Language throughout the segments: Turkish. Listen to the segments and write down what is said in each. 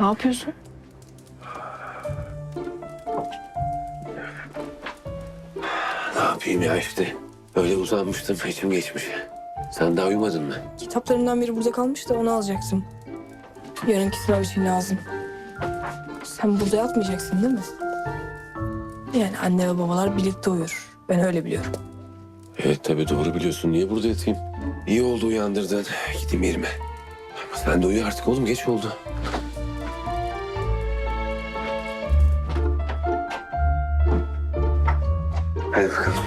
Ne yapıyorsun? Ne yapayım ya işte. Öyle uzanmıştım içim geçmiş. Sen daha uyumadın mı? Kitaplarımdan biri burada kalmış da onu alacaktım. Yarınki sınav için lazım. Sen burada yatmayacaksın değil mi? Yani anne ve babalar birlikte uyur. Ben öyle biliyorum. Evet tabii doğru biliyorsun. Niye burada yatayım? İyi oldu uyandırdın. Gideyim yerime. Sen de uyu artık oğlum geç oldu. Hadi bakalım.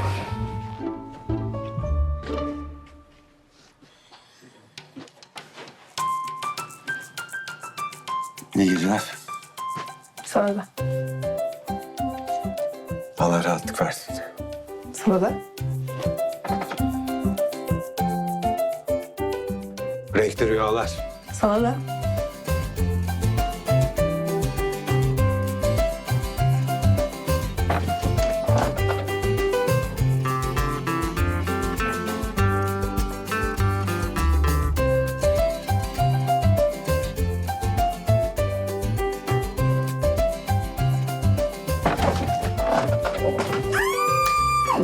İyi geceler. Sana da. Allah rahatlık versin. Sana da. Renkli rüyalar. Sana da.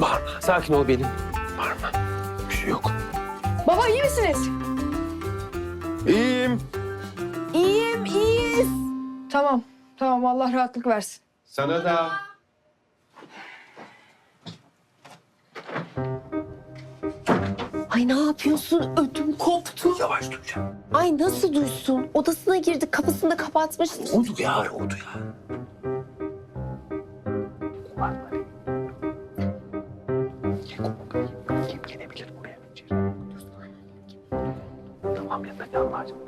Bağırma. Sakin ol benim. Bağırma. Bir şey yok. Baba iyi misiniz? İyiyim. İyiyim, iyiyiz. Tamam, tamam. Allah rahatlık versin. Sana da. Ay ne yapıyorsun? Ödüm koptu. Yavaş Tuğçe. Ay nasıl duysun? Odasına girdik kapısını da kapatmıştı. Oldu ya oldu ya. Tamam ya ben anlayacağım.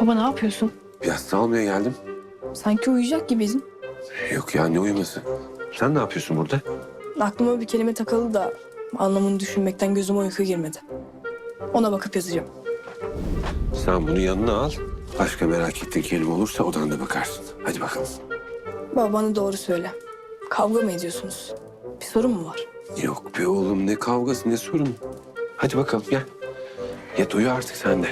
Baba ne yapıyorsun? Biraz almaya geldim. Sanki uyuyacak gibiydin. Yok ya ne uyuması. Sen ne yapıyorsun burada? Aklıma bir kelime takıldı da anlamını düşünmekten gözüme uyku girmedi. Ona bakıp yazacağım. Sen bunu yanına al. Başka merak ettiğin kelime olursa odan da bakarsın. Hadi bakalım. Baba bana doğru söyle. Kavga mı ediyorsunuz? Bir sorun mu var? Yok be oğlum ne kavgası ne sorun. Hadi bakalım gel. Yat uyu artık sen de.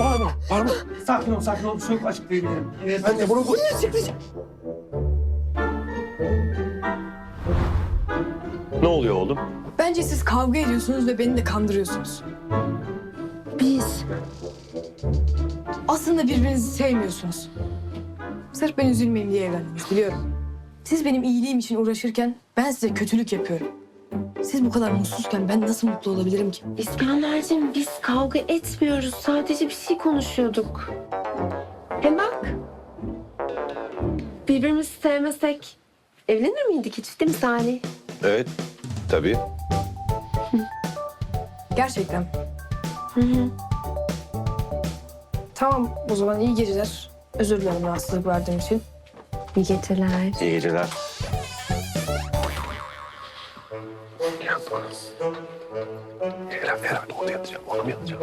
Bağırma, bağırma. Sakin ol, sakin ol. Şey yok, açıklayabilirim. Evet. Ben de bunu bu... Ne oluyor oğlum? Bence siz kavga ediyorsunuz ve beni de kandırıyorsunuz. Biz. Aslında birbirinizi sevmiyorsunuz. Sırf ben üzülmeyeyim diye evlendiniz biliyorum. Siz benim iyiliğim için uğraşırken ben size kötülük yapıyorum. Siz bu kadar mutsuzken ben nasıl mutlu olabilirim ki? İskenderciğim biz kavga etmiyoruz. Sadece bir şey konuşuyorduk. Hem bak. Birbirimizi sevmesek evlenir miydik hiç değil mi Salih? Evet, tabii. Gerçekten. Hı hı. Tamam o zaman iyi geceler. Özür dilerim rahatsızlık verdiğim için. İyi geceler. İyi geceler. Ferhat, Ferhat, onu yatacağım, onu yatacağım?